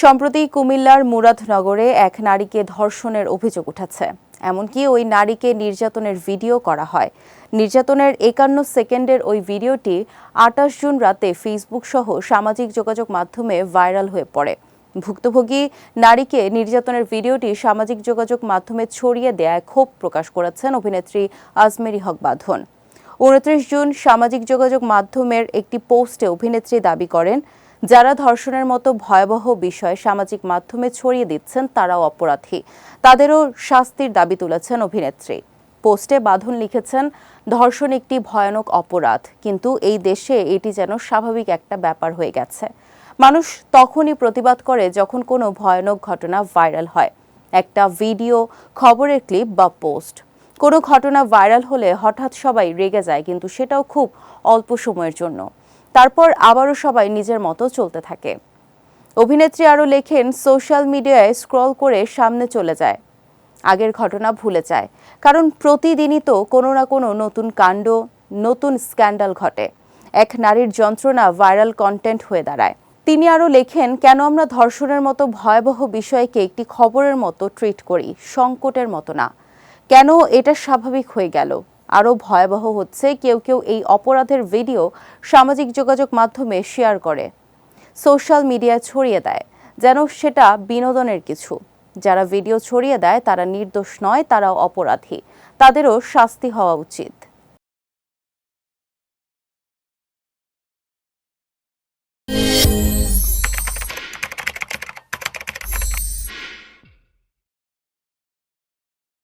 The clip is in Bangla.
সম্প্রতি কুমিল্লার মুরাদনগরে এক নারীকে ধর্ষণের অভিযোগ উঠেছে। এমনকি ওই নারীকে নির্যাতনের ভিডিও করা হয়। নির্যাতনের একান্ন সেকেন্ডের ওই ভিডিওটি আটাশ জুন রাতে ফেসবুক সহ সামাজিক যোগাযোগ মাধ্যমে ভাইরাল হয়ে পড়ে। ভুক্তভোগী নারীকে নির্যাতনের ভিডিওটি সামাজিক যোগাযোগ মাধ্যমে ছড়িয়ে দেয়ায় ক্ষোভ প্রকাশ করেছেন অভিনেত্রী আজমেরি হক বাঁধন। উনত্রিশ জুন সামাজিক যোগাযোগ মাধ্যমের একটি পোস্টে অভিনেত্রী দাবি করেন যারা ধর্ষণের মতো ভয়াবহ বিষয় সামাজিক মাধ্যমে ছড়িয়ে দিচ্ছেন, তারাও অপরাধী। তাদেরও শাস্তির দাবি তুলেছেন অভিনেত্রী। পোস্টে বাঁধন লিখেছেন, ধর্ষণ একটি ভয়ানক অপরাধ, কিন্তু এই দেশে এটি যেন স্বাভাবিক একটা ব্যাপার হয়ে গেছে। মানুষ তখনই প্রতিবাদ করে যখন কোনো ভয়ানক ঘটনা ভাইরাল হয়। একটা ভিডিও, খবরের ক্লিপ বা পোস্ট। কোনো ঘটনা ভাইরাল হলে হঠাৎ সবাই রেগে যায়, কিন্তু সেটাও খুব অল্প সময়ের জন্য। তারপর আবারও সবাই নিজের মতো চলতে থাকে। অভিনেত্রী আরও লেখেন, সোশ্যাল মিডিয়ায় স্ক্রল করে সামনে চলে যায়। আগের ঘটনা ভুলে যায়। কারণ প্রতিদিনই তো কোনো না কোনো নতুন কাণ্ড, নতুন স্ক্যান্ডাল ঘটে। এক নারীর যন্ত্রণা ভাইরাল কন্টেন্ট হয়ে দাঁড়ায়। তিনি আরও লেখেন, কেন আমরা ধর্ষণের মতো ভয়াবহ বিষয়কে একটি খবরের মতো ট্রিট করি? সংকটের মতো না। কেন এটা স্বাভাবিক হয়ে গেল? আরও ভয়াবহ হচ্ছে। কেউ কেউ এই অপরাধের ভিডিও সামাজিক যোগাযোগ মাধ্যমে শেয়ার করে। সোশ্যাল মিডিয়ায় ছড়িয়ে দেয়, যেন সেটা বিনোদনের কিছু। যারা ভিডিও ছড়িয়ে দেয়, তারা নির্দোষ নয়, তারাও অপরাধী। তাদেরও শাস্তি হওয়া উচিত।